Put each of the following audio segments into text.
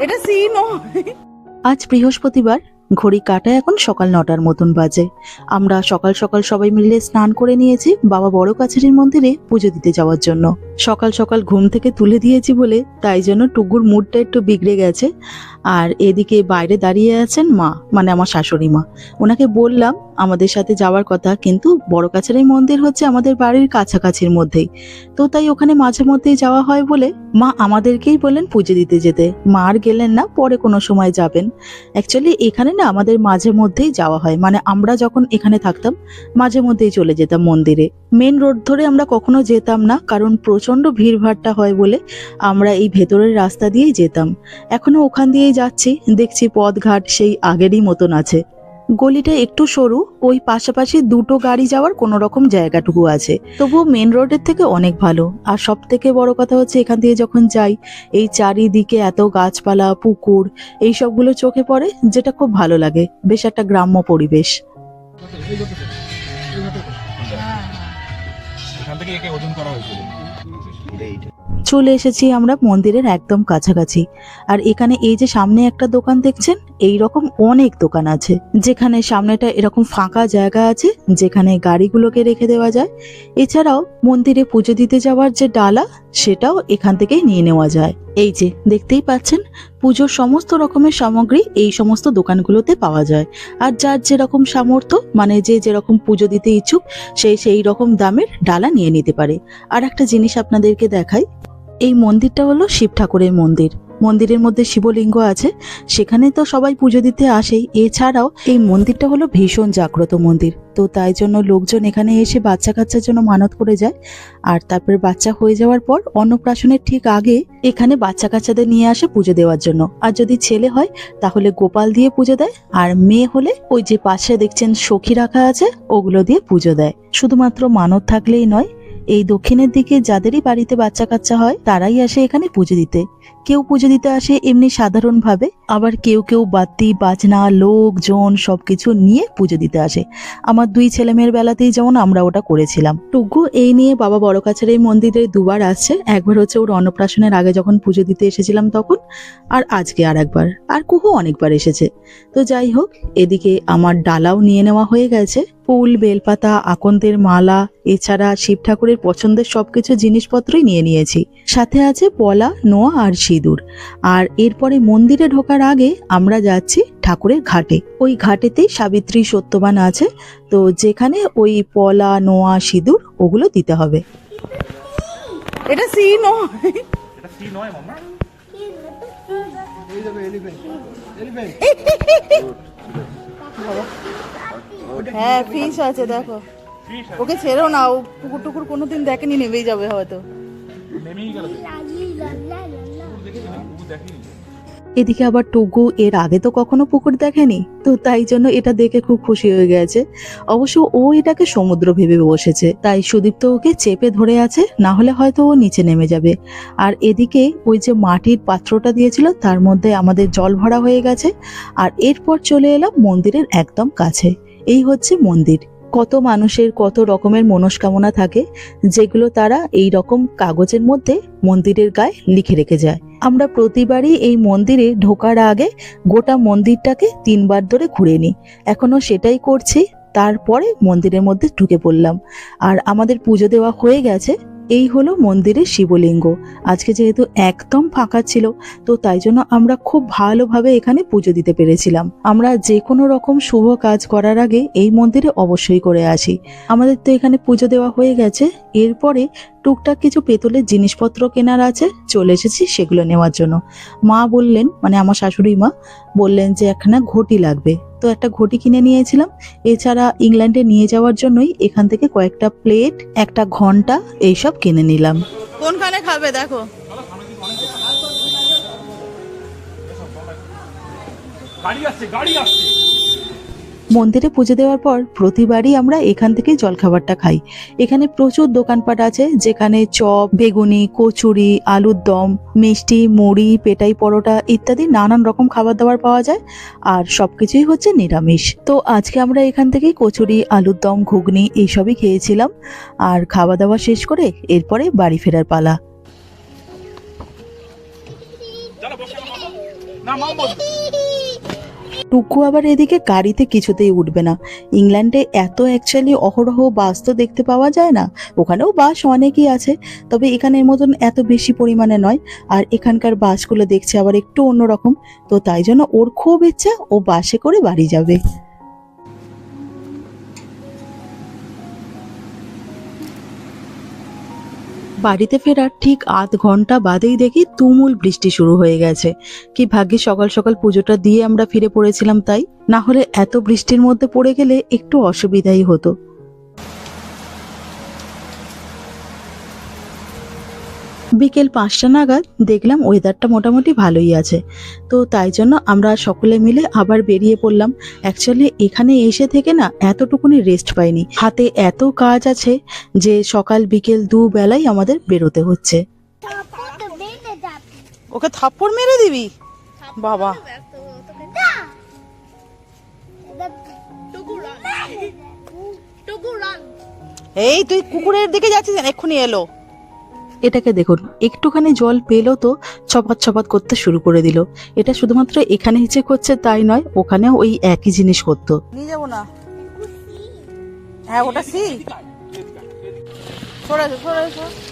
এটা সি নয় আজ বৃহস্পতিবার ঘড়ি কাটা এখন সকাল নটার মতন বাজে। আমরা সকাল সকাল সবাই মিলে স্নান করে নিয়েছি বাবা বড় কাছারির মন্দিরে পুজো দিতে যাওয়ার জন্য। সকাল সকাল ঘুম থেকে তুলে দিয়েছি বলে তাই জন্য টুকুর মুডটা একটু বিগড়ে গেছে। আর এদিকে বাইরে দাঁড়িয়ে আছেন মা মানে আমার শাশুড়ি মা। ওনাকে বললাম আমাদের সাথে যাওয়ার কথা, কিন্তু বড় কাছারি মন্দির হচ্ছে আমাদের বাড়ির কাছাকাছির মধ্যেই। তো তাই ওখানে মাঝে মধ্যেই যাওয়া হয় বলে মা আমাদেরকেই বললেন পুজো দিতে যেতে। মা আর গেলেন না, পরে কোনো সময় যাবেন। অ্যাকচুয়ালি এখানে না আমাদের মাঝে মধ্যেই যাওয়া হয়। মানে আমরা যখন এখানে থাকতাম, মাঝে মধ্যেই চলে যেতাম মন্দিরে। মেন রোড ধরে আমরা কখনো যেতাম না, কারণ প্রচণ্ড ভিড়ভাড়টা হয় বলে আমরা এই ভেতরের রাস্তা দিয়েই যেতাম। এখনও ওখান দিয়েই যাচ্ছি, দেখছি পথঘাট সেই আগেরই মতন আছে। গলিটা একটু সরু ওই পাশাপাশি দুটো গাড়ি যাওয়ার কোনো রকম জায়গাটুকু আছে। তবুও মেন রোডের থেকে অনেক ভালো। আর সব থেকে বড় কথা হচ্ছে এখান দিয়ে যখন যাই এই চারিদিকে এত গাছপালা পুকুর এই সবগুলো চোখে পড়ে যেটা খুব ভালো লাগে। বেশ একটা গ্রাম্য পরিবেশ। থেকে চলে এসেছি আমরা মন্দিরের একদম কাছাকাছি। আর এখানে এই যে সামনে একটা দোকান দেখছেন এই রকম অনেক দোকান আছে, যেখানে সামনেটা এরকম ফাঁকা জায়গা আছে, যেখানে গাড়িগুলোকে রেখে দেওয়া যায়। এছাড়াও মন্দিরে পুজো দিতে যাওয়ার যে ডালা, সেটাও এখান থেকেই নিয়ে নেওয়া যায়। এই যে, দেখতেই পাচ্ছেন, পুজোর সমস্ত রকমের সামগ্রী এই সমস্ত দোকানগুলোতে পাওয়া যায়। আর যার যেরকম সামর্থ্য মানে যে যেরকম পুজো দিতে ইচ্ছুক সেই সেই রকম দামের ডালা নিয়ে নিতে পারে। আর একটা জিনিস আপনাদেরকে দেখাই, এই মন্দিরটা হলো শিব ঠাকুরের মন্দির। মন্দিরের মধ্যে শিবলিঙ্গ আছে, সেখানে তো সবাই পুজো দিতে আসেই। এছাড়াও এই মন্দিরটা হলো ভীষণ জাগ্রত মন্দির। তো তাই জন্য লোকজন এখানে এসে বাচ্চা কাচ্চার জন্য মানত করে যায়। আর তারপরে বাচ্চা হয়ে যাওয়ার পর অন্নপ্রাশনের ঠিক আগে এখানে বাচ্চা কাচ্চাদের নিয়ে আসে পুজো দেওয়ার জন্য। আর যদি ছেলে হয়, তাহলে গোপাল দিয়ে পুজো দেয়। আর মেয়ে হলে ওই যে পাশে দেখছেন সখী রাখা আছে, ওগুলো দিয়ে পুজো দেয়। শুধুমাত্র মানত থাকলেই নয় এই দক্ষিণের দিকে যাদেরই বাড়িতে বাচ্চা কাচ্চা হয়, তারাই আসে এখানে পুজো দিতে। কেউ পুজো দিতে আসে এমনি সাধারণভাবে, আবার কেউ কেউ বাতি, বাজনা লোকজন সবকিছু নিয়ে পুজো দিতে আসে। আমার দুই ছেলেমেয়ের বেলাতেই যেমন আমরা ওটা করেছিলাম। টুকু, এই নিয়ে বাবা বড় কাছের এই মন্দিরে দুবার আসছে। একবার হচ্ছে ওর অন্নপ্রাশনের আগে যখন পুজো দিতে এসেছিলাম তখন, আর আজকে আর একবার, আর কুহু অনেকবার এসেছে। তো যাই হোক, এদিকে আমার ডালাও নিয়ে নেওয়া হয়ে গেছে। ফুল বেলপাতা আকন্দের মালা এছাড়া শিব ঠাকুরের পছন্দের সবকিছু জিনিসপত্রই নিয়ে নিয়েছি। সাথে আছে পলা নোয়া আর সিঁদুর। আর এরপরে মন্দিরে ঢোকার আগে আমরা যাচ্ছি ঠাকুরের ঘাটে। ওই ঘাটেতেই সাবিত্রী সত্যবান আছে তো যেখানে ওই পলা নোয়া সিঁদুর ওগুলো দিতে হবে। এটা সি নয়। এটা সি নয় মামা। হ্যাঁ ফিশ আছে দেখো। ওকে ছেড়েও না ও পুকুর টুকুর কোনোদিন দেখেনি নেমেই যাবে হয়তো। নেমেই গেল। এদিকে আবার টুকু, এর আগে তো কখনো পুকুর দেখেনি, তো তাই জন্য এটা দেখে খুব খুশি হয়ে গেছে। অবশ্য ও এটাকে সমুদ্র ভেবে বসেছে, তাই সুদীপ্ত ওকে চেপে ধরে আছে, না হলে হয়তো ও নিচে নেমে যাবে। আর এদিকে ওই যে মাটির পাত্রটা দিয়েছিল, তার মধ্যে আমাদের জল ভরা হয়ে গেছে, আর এরপর চলে এলাম মন্দিরের একদম কাছে। এই হচ্ছে মন্দির। কত মানুষের কত রকমের মনস্কামনা থাকে, যেগুলো তারা এই রকম কাগজের মধ্যে মন্দিরের গায়ে লিখে রেখে যায়। আমরা প্রতিবারই এই মন্দিরে ঢোকার আগে গোটা মন্দিরটাকে তিনবার ধরে ঘুরে নিই। এখনও সেটাই করছি, তারপরে মন্দিরের মধ্যে ঢুকে পড়লাম। আর আমাদের পুজো দেওয়া হয়ে গেছে এই হলো মন্দিরের শিবলিঙ্গ। আজকে যেহেতু একদম ফাঁকা ছিল, তো তাই জন্য আমরা খুব ভালোভাবে এখানে পুজো দিতে পেরেছিলাম। আমরা যে কোনো রকম শুভ কাজ করার আগে এই মন্দিরে অবশ্যই করে আসি। আমাদের তো এখানে পুজো দেওয়া হয়ে গেছে। এরপরে টুকটাক কিছু পেতলের জিনিসপত্র কেনার আছে, চলে এসেছি সেগুলো নেওয়ার জন্য। মা বললেন মানে আমার শাশুড়ি মা বললেন যে একখানা ঘটি লাগবে। তো একটা ঘটি কিনে নিয়েছিলাম। এছাড়া ইংল্যান্ডে নিয়ে যাওয়ার জন্যই এখান থেকে কয়েকটা প্লেট একটা ঘণ্টা এইসব কিনে নিলাম। কোনখানে খাবে দেখো। গাড়ি আসছে গাড়ি আসছে। মন্দিরে পুজো দেওয়ার পর প্রতিবারই আমরা এখান থেকে জলখাবারটা খাই। এখানে প্রচুর দোকানপাট আছে, যেখানে চপ, বেগুনি, কচুরি, আলুর দম, মিষ্টি, মুড়ি, পেটাই পরোটা ইত্যাদি নানান রকম খাবার দাবার পাওয়া যায়, আর সব কিছুই হচ্ছে নিরামিষ। তো আজকে আমরা এখান থেকে কচুরি, আলুর দম, ঘুগনি এইসবই খেয়েছিলাম, আর খাওয়া দাওয়া শেষ করে এরপরে বাড়ি ফেরার পালা। না টুকু আবার এদিকে গাড়িতে কিছুতেই উঠবে না। ইংল্যান্ডে এত অ্যাকচুয়ালি অহরহ বাস তো দেখতে পাওয়া যায় না। ওখানেও বাস অনেকই আছে, তবে এখানের মতন এত বেশি পরিমাণে নয়। আর এখানকার বাসগুলো দেখছে আবার একটু অন্যরকম, তো তাই জন্য ওর খুব ইচ্ছা ও বাসে করে বাড়ি যাবে। বাড়িতে ফেরার ঠিক আধ ঘণ্টা বাদেই দেখি তুমুল বৃষ্টি শুরু হয়ে গেছে। কি ভাগ্যে সকাল সকাল পুজোটা দিয়ে আমরা ফিরে পড়েছিলাম তাই? না হলে এত বৃষ্টির মধ্যে পড়ে গেলে একটু অসুবিধাই হতো। বিকেল পাঁচটা নাগাদ দেখলাম ওয়েদারটা মোটামুটি ভালোই আছে। তো তাই জন্য আমরা সকলে মিলে আবার বেরিয়ে পড়লাম। অ্যাকচুয়ালি এখানে এসে থেকে না এতটুকুনি রেস্ট পাইনি। হাতে এত কাজ আছে যে সকাল বিকেল দু বেলাই আমাদের বেরোতে হচ্ছে। ওকে থাপ্পড় মেরে দিবি? বাবা। এই তুই কুকুরের দিকে যাচ্ছিস? এক্ষুনি এলো। এটাকে দেখুন, একটুখানি জল পেল তো ছপাত ছপাত করতে শুরু করে দিল। এটা শুধুমাত্র এখানে হিচে করছে তাই নয় ওখানে ওই একই জিনিস করতো। নিয়ে যাব না? হ্যাঁ ওটা সি। সরে সরে সরে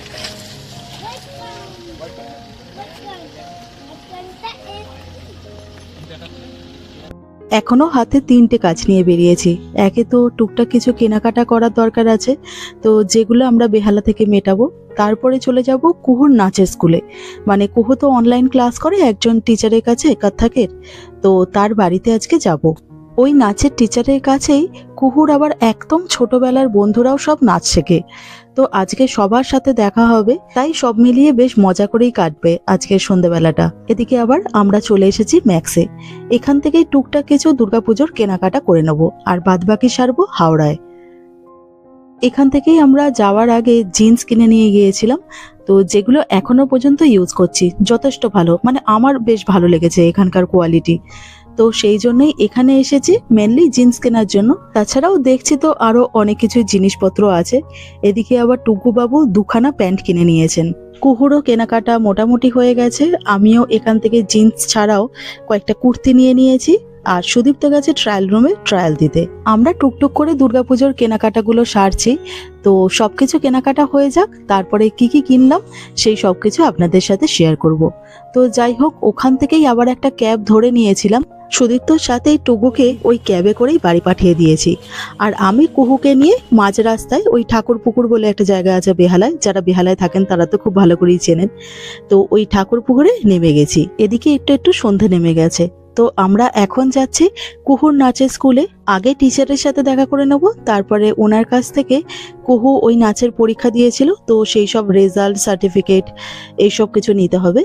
এসো। এখনও হাতে তিনটে কাজ নিয়ে বেরিয়েছি একে তো টুকটাক কিছু কেনাকাটা করার দরকার আছে, তো যেগুলো আমরা বেহালা থেকে মেটাবো, তারপরে চলে যাব কুহুর নাচের স্কুলে মানে কুহু তো অনলাইন ক্লাস করে, একজন টিচারের কাছে একাত্থাকের, তো তার বাড়িতে আজকে যাব ওই নাচের টিচারের কাছেই কুহুর আবার একদম ছোটবেলার বন্ধুরাও সব নাচ শেখে। তো আজকে সবার সাথে দেখা হবে, তাই সব মিলিয়ে বেশ মজা করেই কাটবে আজকের সন্ধেবেলাটা। এদিকে আবার আমরা চলে এসেছি ম্যাক্সে। এখান থেকেই টুকটাক কিছু দুর্গাপুজোর কেনাকাটা করে নেব, আর বাদবাকি সারবো হাওড়ায়। এখান থেকেই আমরা যাওয়ার আগে জিন্স কিনে নিয়ে গিয়েছিলাম, তো যেগুলো এখনও পর্যন্ত ইউজ করছি, যথেষ্ট ভালো মানে আমার বেশ ভালো লেগেছে এখানকার কোয়ালিটি। তো সেই জন্যই এখানে এসেছি মেনলি জিন্স কেনার জন্য। তাছাড়াও দেখছি তো আরও অনেক কিছু জিনিসপত্র আছে। এদিকে আবার টুকু বাবু দুখানা প্যান্ট কিনে নিয়েছেন। কুহুরও কেনাকাটা মোটামুটি হয়ে গেছে। আমিও এখান থেকে জিন্স ছাড়াও কয়েকটা কুর্তি নিয়ে নিয়েছি। আর সুদীপ্ত গেছে ট্রায়াল রুমে ট্রায়াল দিতে। আমরা টুকটুক করে দুর্গাপুজোর কেনাকাটাগুলো সারছি। তো সবকিছু কেনাকাটা হয়ে যাক, তারপরে কি কি কিনলাম, সেই সবকিছু আপনাদের সাথে শেয়ার করব। তো যাই হোক, ওখান থেকেই আবার একটা ক্যাব ধরে নিয়েছিলাম। সুদীপ্তর সাথে টুকুকে ওই ক্যাবে করেই বাড়ি পাঠিয়ে দিয়েছি। আর আমি কুহুকে নিয়ে মাঝ রাস্তায় ওই ঠাকুর পুকুর বলে একটা জায়গা আছে বেহালায়, যারা বেহালায় থাকেন তারা তো খুব ভালো করেই চেনেন। তো ওই ঠাকুর পুকুরে নেমে গেছি। এদিকে একটু একটু সন্ধে নেমে গেছে। তো আমরা এখন যাচ্ছি কুহুর নাচের স্কুলে। আগে টিচারের সাথে দেখা করে নেব, তারপরে ওনার কাছ থেকে কুহু ওই নাচের পরীক্ষা দিয়েছিল, তো সেই সব রেজাল্ট, সার্টিফিকেট, এইসব কিছু নিতে হবে।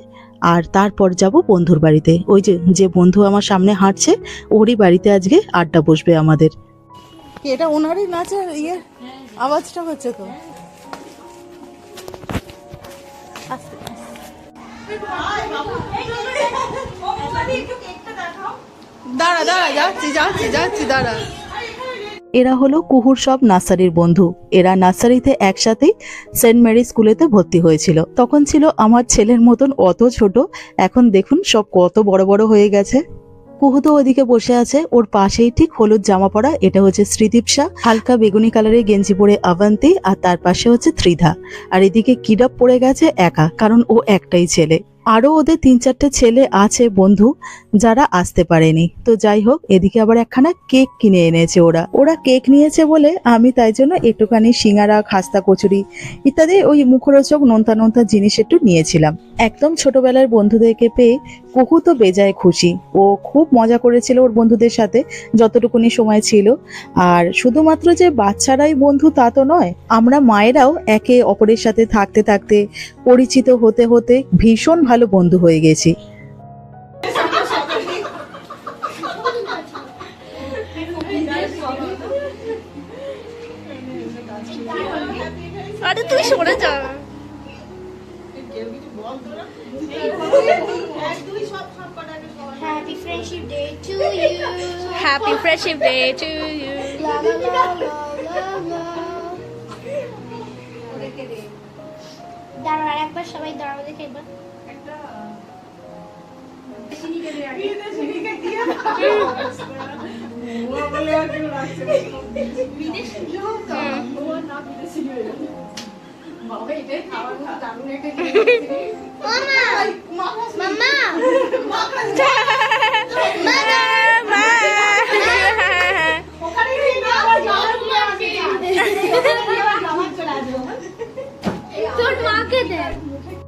আর তারপর যাব বন্ধুর বাড়িতে। ওই যে যে বন্ধু আমার সামনে হাঁটছে, ওরই বাড়িতে আজকে আড্ডা বসবে আমাদের। এটা ওনারই নাচের ইয়ে? আওয়াজটা হচ্ছে তো। দাঁড়া দাঁড়া, যাচ্ছি যাচ্ছি যাচ্ছি, দাঁড়া। এরা হলো কুহুর সব নার্সারির বন্ধু। এরা নার্সারিতে একসাথেই সেন্ট মেরি স্কুলেতে ভর্তি হয়েছিল। তখন ছিল আমার ছেলের মতন অত ছোট, এখন দেখুন সব কত বড় বড় হয়ে গেছে। কুহু তো ওদিকে বসে আছে, ওর পাশেই ঠিক হলুদ জামা পরা, এটা হচ্ছে শ্রীদীপসা হালকা বেগুনি কালারের গেঞ্জি পরে আভান্তি আর তার পাশে হচ্ছে ত্রিধা। আর এদিকে কিডাপ পড়ে গেছে একা, কারণ ও একটাই ছেলে। আরও ওদের তিন চারটে ছেলে আছে, বন্ধু, যারা আসতে পারেনি। তো যাই হোক, এদিকে আবার একখানা কেক কিনে এনেছে ওরা। ওরা কেক নিয়েছে বলে আমি তাই জন্য একটুখানি সিঙ্গারা, খাস্তা, কচুরি ইত্যাদি ওই মুখরোচক, নোনতা নোনতা জিনিস একটু নিয়েছিলাম। একদম ছোটবেলার বন্ধুদেরকে পেয়ে কুহু তো বেজায় খুশি। ও খুব মজা করেছিল ওর বন্ধুদের সাথে, যতটুকুনি সময় ছিল। আর শুধুমাত্র যে বাচ্চারাই বন্ধু তা তো নয়, আমরা মায়েরাও একে অপরের সাথে থাকতে থাকতে, পরিচিত হতে হতে ভীষণ ভালো বন্ধু হয়ে গেছি। তুই সরে যা। La la la la la. দাঁড়াও একবার সবাই দাঁড়াও দেখে একবার তোর মাকে দেখ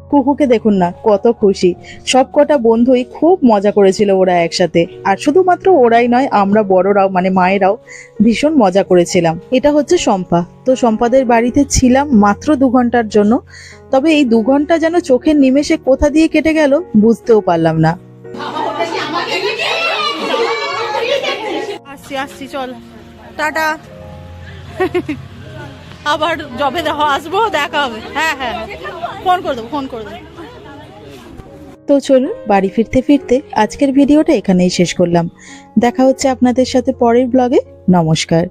কুকুকে দেখুন না কত খুশি। সব কটা বন্ধুই খুব মজা করেছিল ওরা একসাথে। আর শুধুমাত্র ওরাই নয় আমরা বড়রাও মানে মায়েরাও ভীষণ মজা করেছিলাম। এটা হচ্ছে শম্পা। তো শম্পাদের বাড়িতে ছিলাম মাত্র দু ঘণ্টার জন্য। তবে এই দু ঘণ্টা যেন চোখের নিমেষে কোথা দিয়ে কেটে গেল বুঝতেও পারলাম না। আসছি আসছি চল। টাটা। আবার জবে দেখো আসব, দেখা হবে। হ্যাঁ হ্যাঁ ফোন করে দেবো, ফোন করে দেবো। তো চলুন, বাড়ি ফিরতে ফিরতে আজকের ভিডিওটা এখানেই শেষ করলাম। দেখা হচ্ছে আপনাদের সাথে পরের ব্লগে নমস্কার।